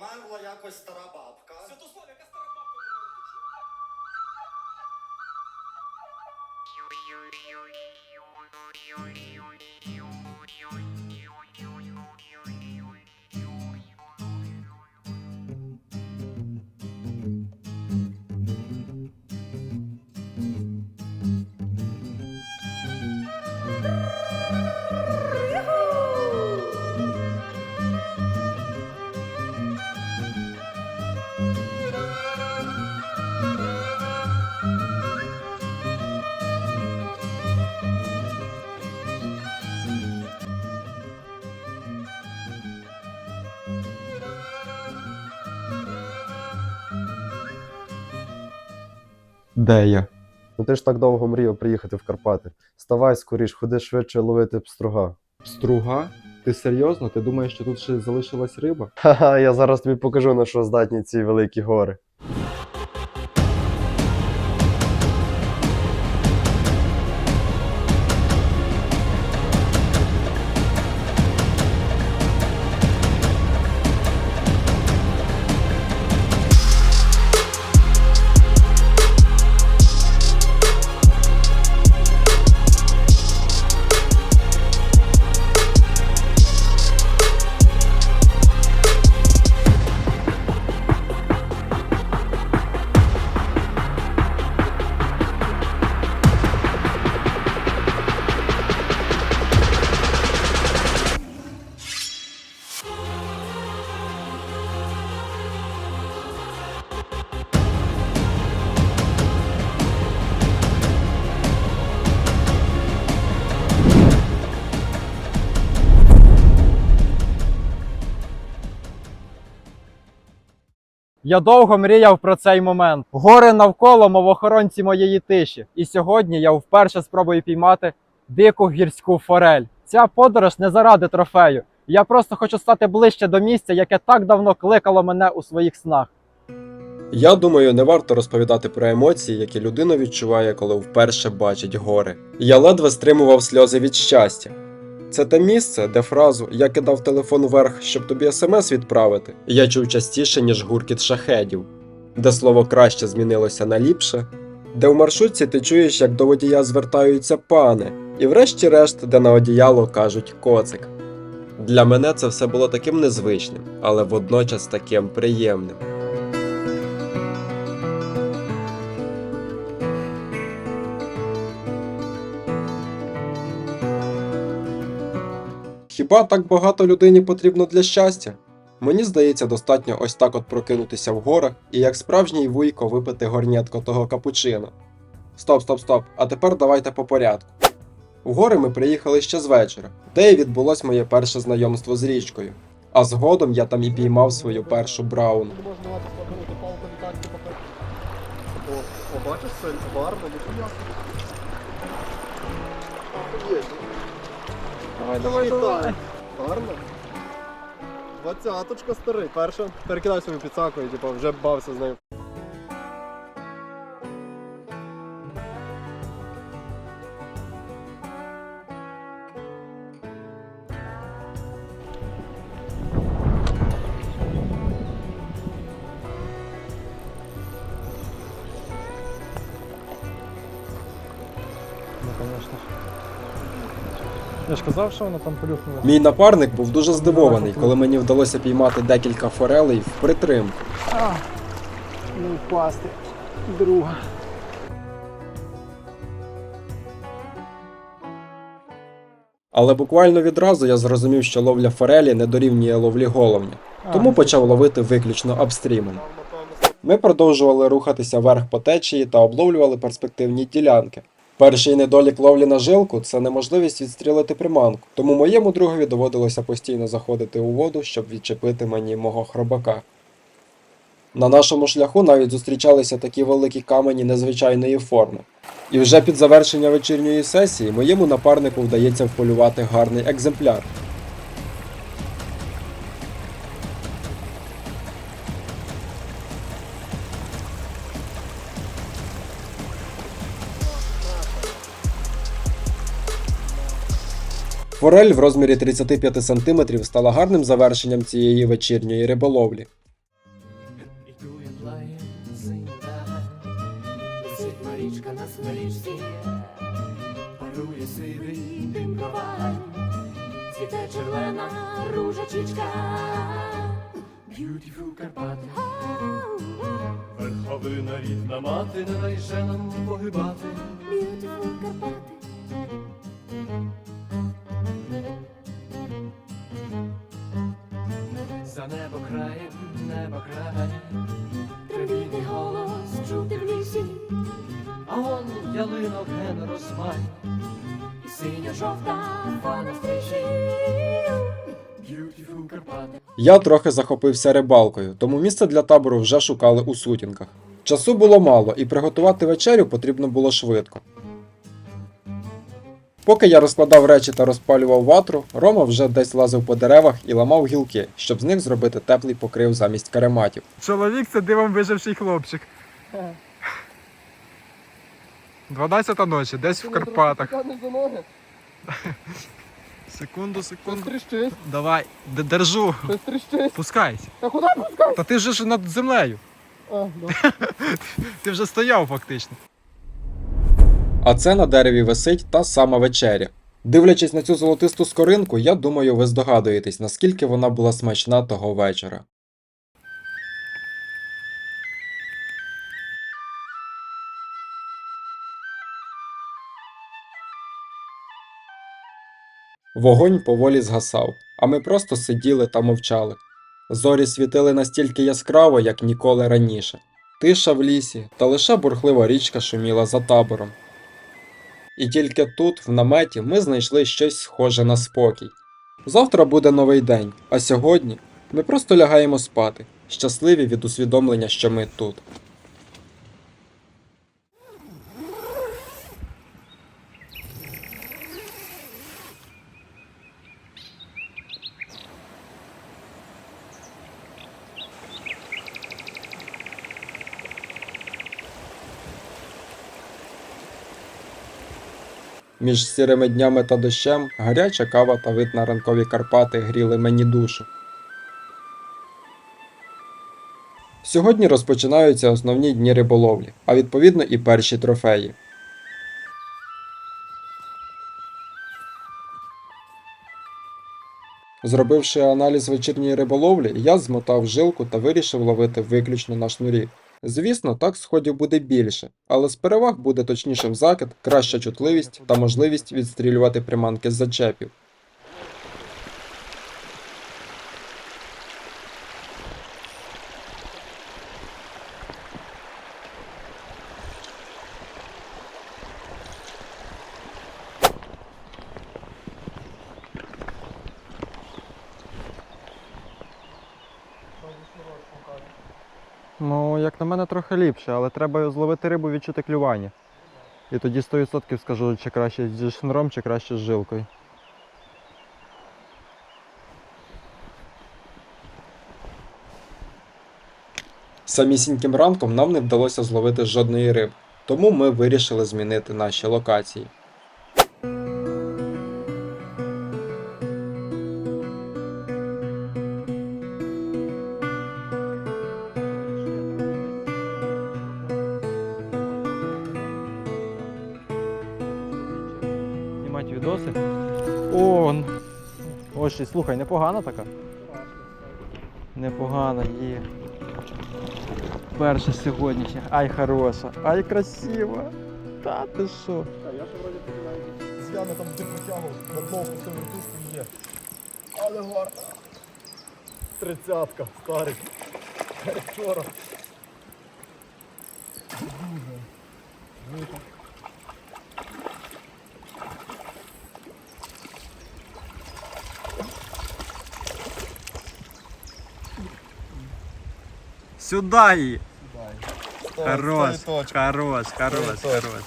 померла якось стара бабка. Святослав, яка стара бабка померла? Де я? Ну ти ж так довго мріяв приїхати в Карпати. Ставай скоріш, ходи швидше ловити пструга. Пструга? Ти серйозно? Ти думаєш, що тут ще залишилась риба? Ха-ха, я зараз тобі покажу, на що здатні ці великі гори. Я довго мріяв про цей момент. Гори навколо, мов охоронці моєї тиші. І сьогодні я вперше спробую піймати дику гірську форель. Ця подорож не заради трофею. Я просто хочу стати ближче до місця, яке так давно кликало мене у своїх снах. Я думаю, не варто розповідати про емоції, які людина відчуває, коли вперше бачить гори. Я ледве стримував сльози від щастя. Це те місце, де фразу Я кидав телефон вверх, щоб тобі смс відправити, я чув частіше, ніж гуркіт шахедів, де слово краще змінилося на ліпше, де в маршрутці ти чуєш, як до водія звертаються пане, і врешті-решт, де на одіяло кажуть коцик. Для мене це все було таким незвичним, але водночас таким приємним. Хіба так багато людині потрібно для щастя? Мені здається, достатньо ось так от прокинутися в горах і як справжній вуйко випити горнятко того капучино. Стоп, стоп, стоп. А тепер давайте по порядку. В гори ми приїхали ще з вечора, де і відбулось моє перше знайомство з річкою. А згодом я там і піймав свою першу брауну. О, о, бачиш, це гарно, ясно. Давай, давай, давай. Гарно. Двадцяточка старий. Перша. Перекидай собі підсаку і типу, вже бався з нею. Я ж казав, що воно там полюхнуло. Мій напарник був дуже здивований, коли мені вдалося піймати декілька форелей в притримку. Не впасти. Друга. Але буквально відразу я зрозумів, що ловля форелі не дорівнює ловлі головня, тому почав ловити виключно апстрімом. Ми продовжували рухатися вверх по течії та обловлювали перспективні ділянки. Перший недолік ловлі на жилку це неможливість відстрілити приманку, тому моєму другові доводилося постійно заходити у воду, щоб відчепити мені мого хробака. На нашому шляху навіть зустрічалися такі великі камені незвичайної форми. І вже під завершення вечірньої сесії моєму напарнику вдається вполювати гарний екземпляр. Форель в розмірі 35 см стала гарним завершенням цієї вечірньої риболовлі. Марічка на смирічці, парує сивий дим проваль, цвіте червона. Верховина рідна мати, не дай же нам погибати. Beautiful Карпати. Я трохи захопився рибалкою, тому місце для табору вже шукали у сутінках. Часу було мало, і приготувати вечерю потрібно було швидко. Поки я розкладав речі та розпалював ватру, Рома вже десь лазив по деревах і ламав гілки, щоб з них зробити теплий покрив замість карематів. Чоловік це дивом виживший хлопчик. 12 ночі, десь в Карпатах. Секунду, секунду. тріщить, Давай, д- держу. щось тріщить. Пускайся. Та куди пускай? Та ти вже ж над землею. А, да. Ти вже стояв фактично. А це на дереві висить та сама вечеря. Дивлячись на цю золотисту скоринку, я думаю, ви здогадуєтесь, наскільки вона була смачна того вечора. Вогонь поволі згасав, а ми просто сиділи та мовчали. Зорі світили настільки яскраво, як ніколи раніше. Тиша в лісі, та лише бурхлива річка шуміла за табором. І тільки тут, в наметі, ми знайшли щось схоже на спокій. Завтра буде новий день, а сьогодні ми просто лягаємо спати, щасливі від усвідомлення, що ми тут. Між сірими днями та дощем гаряча кава та вид на ранкові Карпати гріли мені душу. Сьогодні розпочинаються основні дні риболовлі, а відповідно і перші трофеї. Зробивши аналіз вечірньої риболовлі, я змотав жилку та вирішив ловити виключно на шнурі. Звісно, так сходів буде більше, але з переваг буде точнішим закид, краща чутливість та можливість відстрілювати приманки з зачепів. Мене, трохи ліпше, але треба зловити рибу, відчути клювання. І тоді 100% скажу, чи краще зі шнуром, чи краще з жилкою. Самісіньким ранком нам не вдалося зловити жодної риби, тому ми вирішили змінити наші локації. Відоси. О, ось, і слухай, непогана така. Непогана є. Перша сьогоднішня. Ай, хороша. Ай, красива. Та ти що? А я ще вроді з ями там де потягував, на дно впустив вертушку є. Але гарно. Тридцятка, старий. Як Вчора. Сюда її. Стой, Хорош, стой, точка. хорош, хорош, Стой, хорош.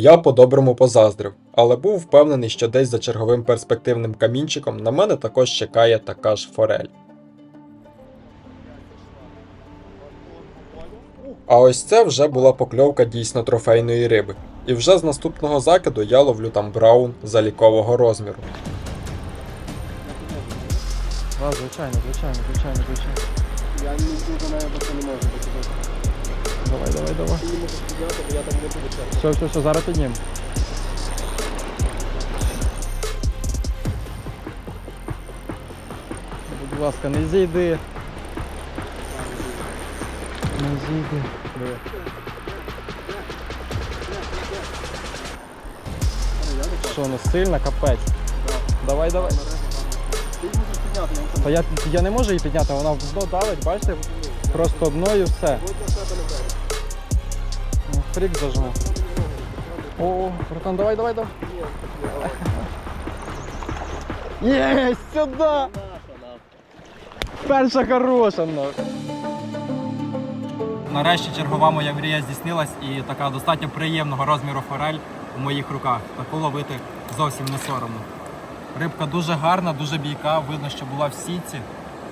Я по-доброму позаздрив, але був впевнений, що десь за черговим перспективним камінчиком на мене також чекає така ж форель. А ось це вже була покльовка дійсно трофейної риби. І вже з наступного закиду я ловлю там браун залікового розміру. Так, звичайно, звичайно, звичайно, звичайно. Я не нею, бо це не може бути. Давай, давай, давай. Все, все, все, зараз піднім. Будь ласка, не зійди. Не зійди. Що, не сильно, капець. Давай, давай. Та я, я не можу її підняти, вона в дно давить, бачите? Просто дно і все. Фрік зажму. О, братан, давай, давай, давай. Є, сюди! Перша хороша нахуй. Нарешті чергова моя мрія здійснилась і така достатньо приємного розміру форель у моїх руках. Таку ловити зовсім не соромно. Рибка дуже гарна, дуже бійка, видно, що була в сітці.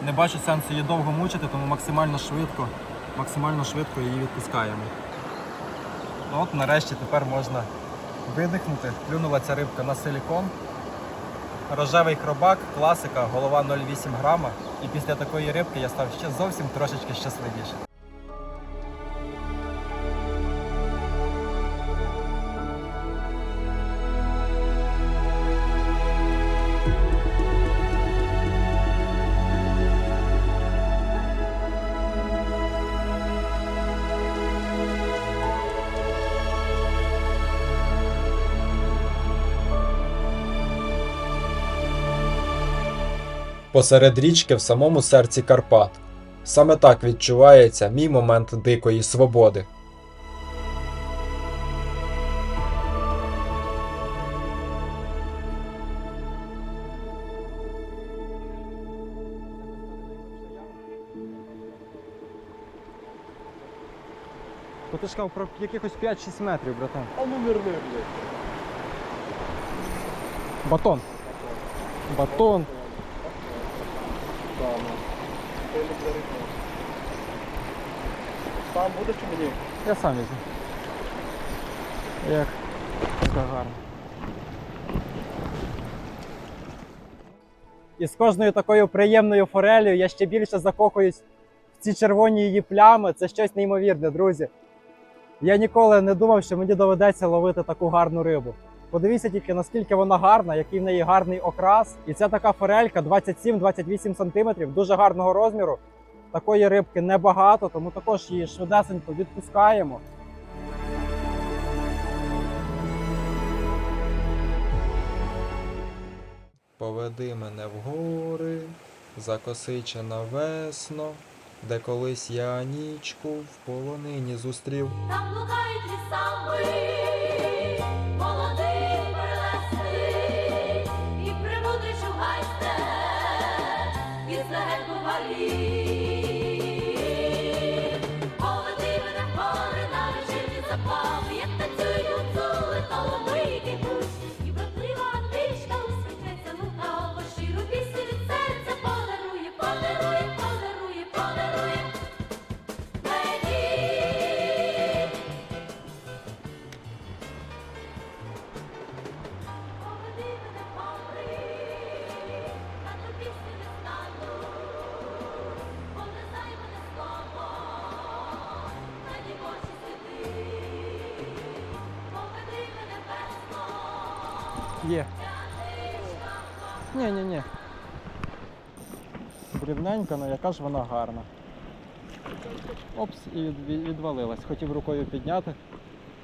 Не бачу сенсу її довго мучити, тому максимально швидко, максимально швидко її відпускаємо. Ну От нарешті тепер можна видихнути. Плюнула ця рибка на силікон. Рожевий хробак, класика, голова 0,8 грама. І після такої рибки я став ще зовсім трошечки щасливіше. Посеред річки в самому серці Карпат. Саме так відчувається мій момент дикої свободи. То ти сказав про якихось 5-6 метрів, братан. А ну верни, блядь. Батон. Батон. Ти. Сам будеш чи мені? Я сам візьму. Як? Така гарна. І з кожною такою приємною форелью я ще більше закохуюсь в ці червоні її плями. Це щось неймовірне, друзі. Я ніколи не думав, що мені доведеться ловити таку гарну рибу. Подивіться тільки, наскільки вона гарна, який в неї гарний окрас. І ця така форелька 27-28 см, дуже гарного розміру. Такої рибки небагато, тому також її швидесенько відпускаємо. Поведи мене в гори, закосичена весно, де колись я нічку в полонині зустрів. Там блукають лісами, Дрібненька, але яка ж вона гарна. Опс, і від, від- відвалилась. Хотів рукою підняти,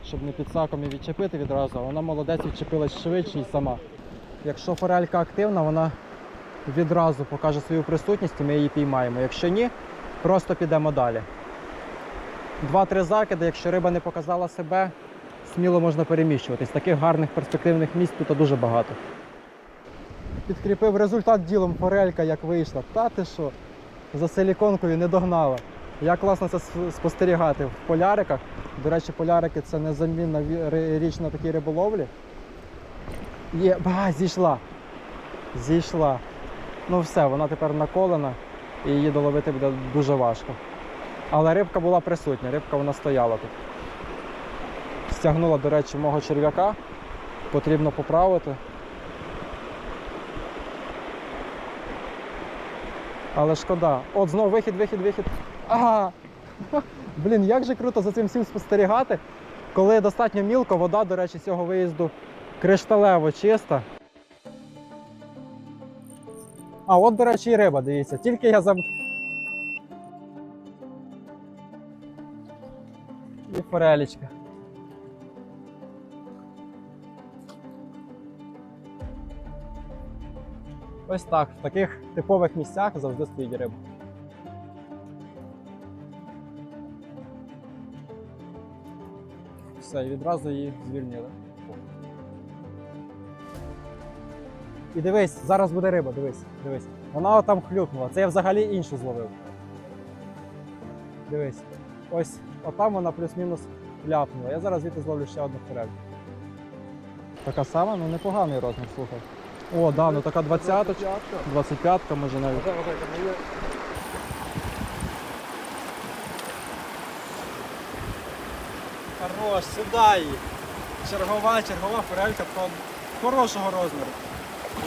щоб не під саком і відчепити відразу, вона молодець відчепилась швидше і сама. Якщо форелька активна, вона відразу покаже свою присутність і ми її піймаємо. Якщо ні, просто підемо далі. Два-три закиди, якщо риба не показала себе, сміло можна переміщуватись. Таких гарних перспективних місць тут дуже багато. Підкріпив результат ділом форелька, як вийшла. Та ти що? За силіконкою не догнала. Як класно це спостерігати в поляриках, До речі, полярики це незамінна річ на такій риболовлі. Є, ба, зійшла. Зійшла. Ну все, вона тепер наколена і її доловити буде дуже важко. Але рибка була присутня, рибка вона стояла тут. Стягнула, до речі, мого черв'яка. Потрібно поправити. Але шкода. От знову вихід, вихід, вихід. Ага. Блін, як же круто за цим всім спостерігати. Коли достатньо мілко, вода, до речі, з цього виїзду кришталево чиста. А, от, до речі, і риба, дивіться. Тільки я заб... І форелічка. Ось так, в таких типових місцях завжди стоїть риба. Все, і відразу її звільнили. І дивись, зараз буде риба, дивись, дивись. Вона там хлюпнула. Це я взагалі іншу зловив. Дивись. Ось отам вона плюс-мінус ляпнула. Я зараз звідти зловлю ще одну форель. Така сама, ну непоганий розмір, слухай. О, да, ну така 20 25-ка, може навіть. Хорош, сюди її. Чергова, чергова форелька хорошого розміру.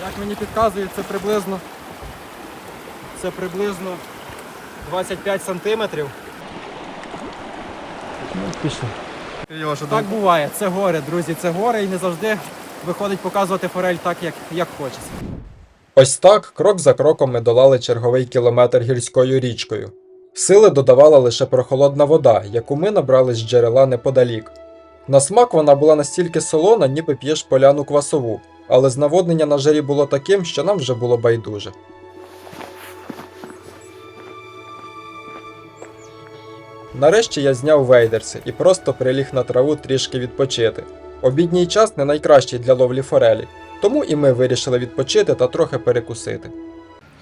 Як мені підказують, це приблизно. Це приблизно 25 сантиметрів. Ну, пішли. Так буває, це горе, друзі, це горе і не завжди виходить показувати форель так, як, як хочеться. Ось так, крок за кроком ми долали черговий кілометр гірською річкою. Сили додавала лише прохолодна вода, яку ми набрали з джерела неподалік. На смак вона була настільки солона, ніби п'єш поляну квасову, але знаводнення на жарі було таким, що нам вже було байдуже. Нарешті я зняв вейдерси і просто приліг на траву трішки відпочити. Обідній час не найкращий для ловлі форелі, тому і ми вирішили відпочити та трохи перекусити.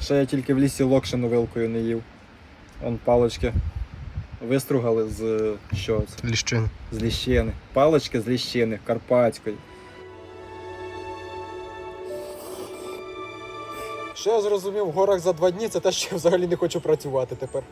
Ще я тільки в лісі локшину вилкою не їв. Он палочки вистругали з що це? Ліщин. З ліщини. Палочки з ліщини, карпатської. Що я зрозумів, в горах за два дні це те, що я взагалі не хочу працювати тепер.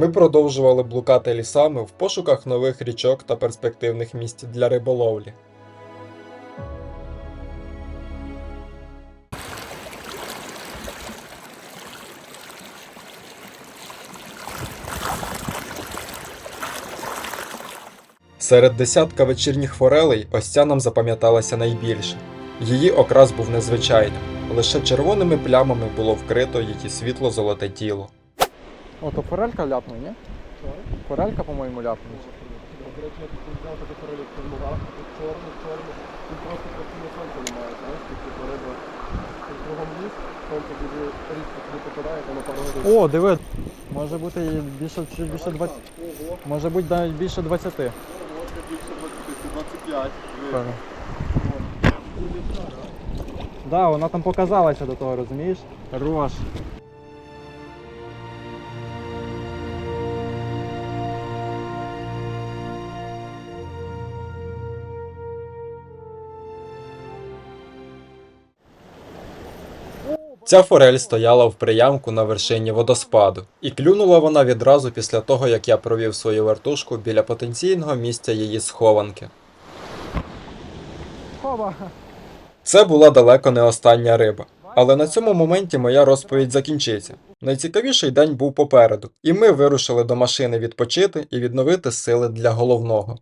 Ми продовжували блукати лісами в пошуках нових річок та перспективних місць для риболовлі. Серед десятка вечірніх форелей ось ця нам запам'яталася найбільше. Її окрас був незвичайним, лише червоними плямами було вкрито її світло-золоте тіло. О, то форелька ляпнула, ні? Форелька, по-моєму, ляпнула. До речі, я тут взяв таку тут чорний, чорний. Тут просто постійно сонце немає, знаєш, тут риба. Тут кругом ліс, сонце дуже рідко туди попадає, то на. О, диви. Може бути і більше, чуть більше 20. Ого, Може бути навіть більше 20. ого, це більше 20, 25. диви. Певно. Да, вона там показалася до того, розумієш? Хорош. Ця форель стояла в приямку на вершині водоспаду, і клюнула вона відразу після того, як я провів свою вертушку біля потенційного місця її схованки. Це була далеко не остання риба. Але на цьому моменті моя розповідь закінчиться. Найцікавіший день був попереду, і ми вирушили до машини відпочити і відновити сили для головного.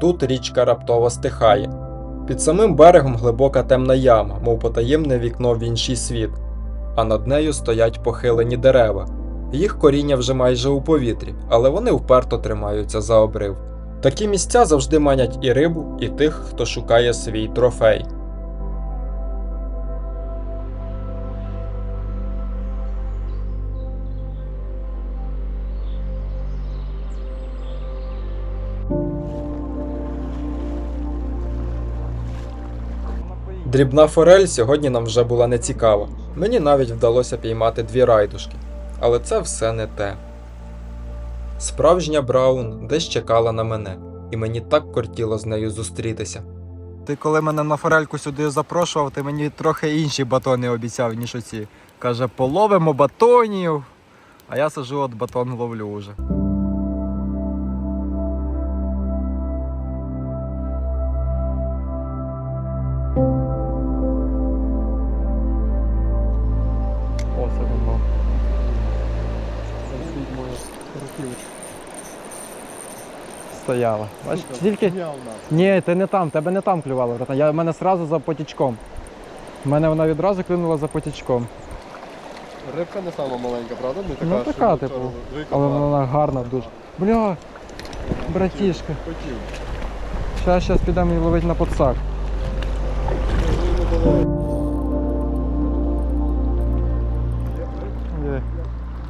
Тут річка раптово стихає. Під самим берегом глибока темна яма, мов потаємне вікно в інший світ, а над нею стоять похилені дерева. Їх коріння вже майже у повітрі, але вони вперто тримаються за обрив. Такі місця завжди манять і рибу, і тих, хто шукає свій трофей. Дрібна форель сьогодні нам вже була не цікава. Мені навіть вдалося піймати дві райдушки. Але це все не те. Справжня Браун десь чекала на мене, і мені так кортіло з нею зустрітися. Ти коли мене на форельку сюди запрошував, ти мені трохи інші батони обіцяв, ніж оці. Каже, половимо батонів. А я сижу, от батон ловлю уже. Стояла. Бач, тільки. Ні, ти не там, тебе не там клювало, братан. Я в мене одразу за потічком. У мене вона відразу клюнула за потічком. Рибка не сама маленька, правда? Не така, Ну, така, типу. Але вона гарна дуже. Бля, братішка. Хотів. Зараз щас підемо її ловити на подсак. Є.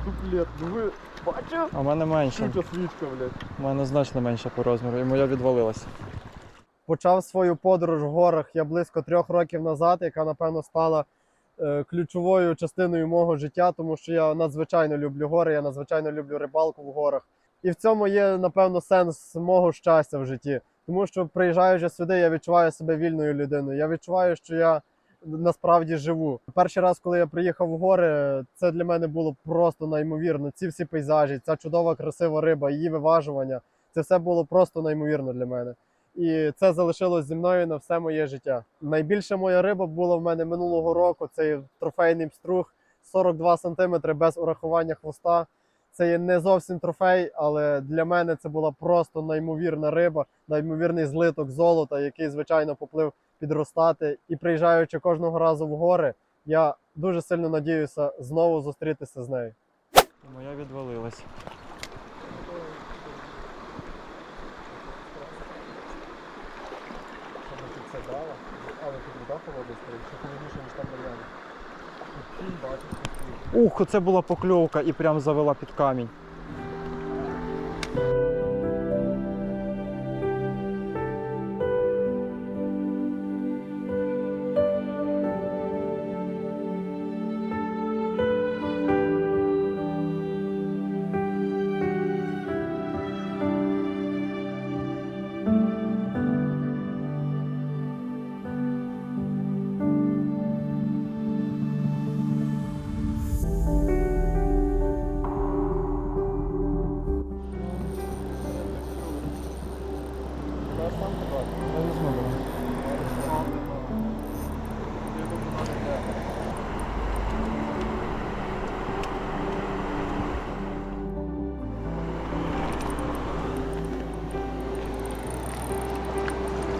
Дуплет, ну ви бачив? А в мене менше. Свічка, блядь. У мене значно менше по розміру, і моя відвалилася. Почав свою подорож в горах я близько трьох років назад, яка напевно стала е, ключовою частиною мого життя, тому що я надзвичайно люблю гори, я надзвичайно люблю рибалку в горах. І в цьому є, напевно, сенс мого щастя в житті. Тому що приїжджаючи сюди, я відчуваю себе вільною людиною. Я відчуваю, що я насправді живу. Перший раз, коли я приїхав в гори, це для мене було просто неймовірно. Ці всі пейзажі, ця чудова, красива риба, її виважування. Це все було просто неймовірно для мене. І це залишилось зі мною на все моє життя. Найбільша моя риба була в мене минулого року. Це є трофейний пструг 42 см без урахування хвоста. Це є не зовсім трофей, але для мене це була просто неймовірна риба, неймовірний злиток золота, який, звичайно, поплив підростати. І приїжджаючи кожного разу в гори, я дуже сильно надіюся знову зустрітися з нею. Моя відвалилась. Це дала, але тут вода холодна стоїть, що холодніше, ніж там бур'ян. Ух, це була покльовка і прям завела під камінь.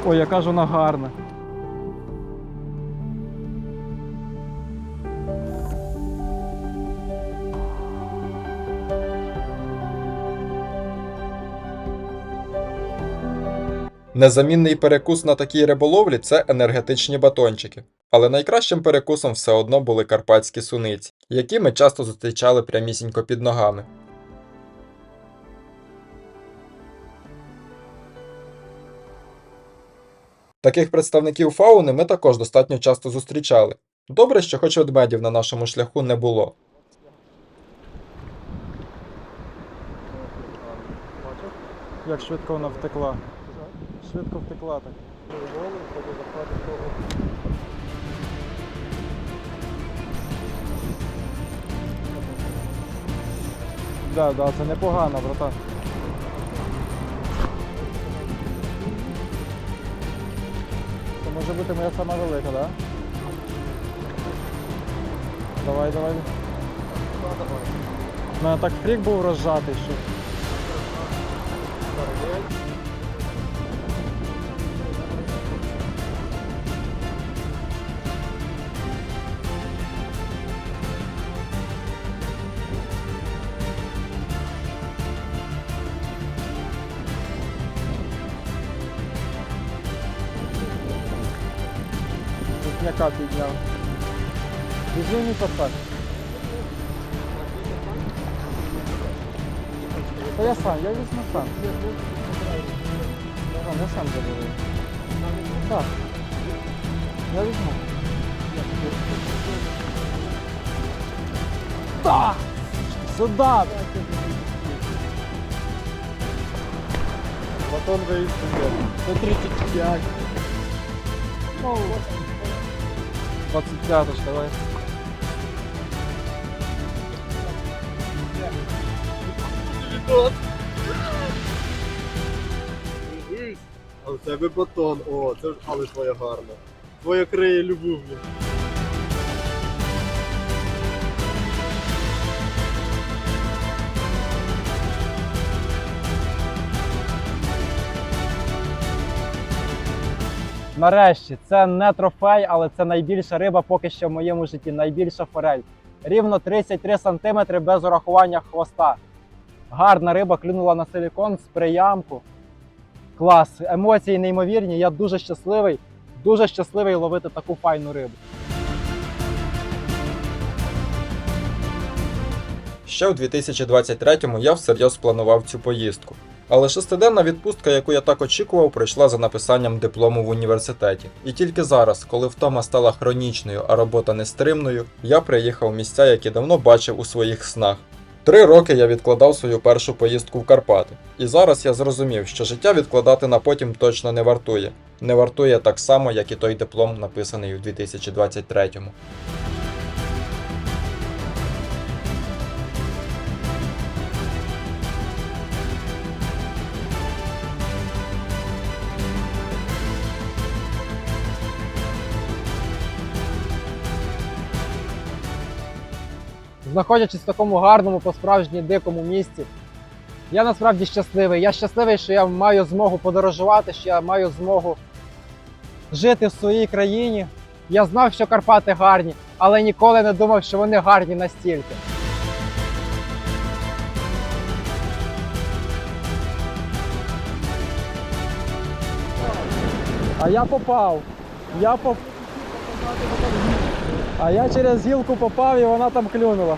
Ой, яка ж вона гарна. Незамінний перекус на такій риболовлі це енергетичні батончики. Але найкращим перекусом все одно були карпатські суниці, які ми часто зустрічали прямісінько під ногами. Таких представників фауни ми також достатньо часто зустрічали. Добре, що хоч ведмедів на нашому шляху не було. Як швидко вона втекла. Швидко втекла так. Захватить. Да, да, це непогано, братан. Може бути моя сама велика, да? Давай, давай. У мене так фрік був розжатий, що. Крупняка підняв. Візьми мій посад. Та я сам, я візьму сам. Я, я сам заберу. Так. Я візьму. Так! Сюда! Батон виїзд Це 35. Ну, 25 давай. А в тебе батон. О, це ж але твоя гарна. Твоя криє любов'ю. Нарешті, це не трофей, але це найбільша риба поки що в моєму житті, найбільша форель. Рівно 33 см без урахування хвоста. Гарна риба клюнула на силікон з приямку. Клас, емоції неймовірні. Я дуже щасливий, дуже щасливий ловити таку файну рибу. Ще у 2023-му я всерйоз планував цю поїздку. Але шестиденна відпустка, яку я так очікував, пройшла за написанням диплому в університеті. І тільки зараз, коли втома стала хронічною, а робота нестримною, я приїхав в місця, які давно бачив у своїх снах. Три роки я відкладав свою першу поїздку в Карпати. І зараз я зрозумів, що життя відкладати на потім точно не вартує. Не вартує так само, як і той диплом, написаний у 2023-му. Знаходячись в такому гарному, по-справжній дикому місці. Я насправді щасливий. Я щасливий, що я маю змогу подорожувати, що я маю змогу жити в своїй країні. Я знав, що Карпати гарні, але ніколи не думав, що вони гарні настільки. А я попав. Я поп... А я через гілку попав і вона там клюнула.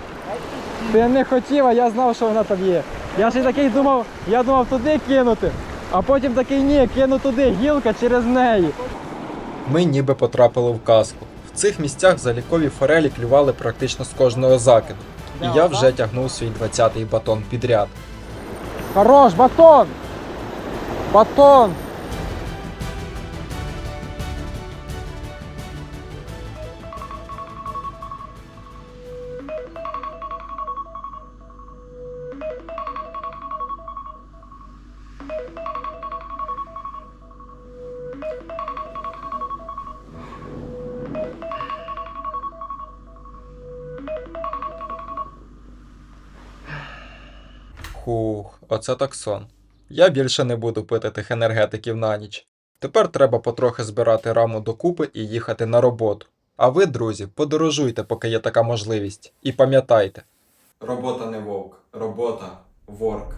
Ти не хотів, а я знав, що вона там є. Я ж і такий думав, я думав туди кинути, а потім такий ні, кину туди, гілка через неї. Ми ніби потрапили в казку. В цих місцях залікові форелі клювали практично з кожного закиду. І я вже тягнув свій 20-й батон підряд. Хорош, батон! Батон! Хух, оце так сон. Я більше не буду пити тих енергетиків на ніч. Тепер треба потрохи збирати раму докупи і їхати на роботу. А ви, друзі, подорожуйте, поки є така можливість. І пам'ятайте. Робота не вовк, робота ворк.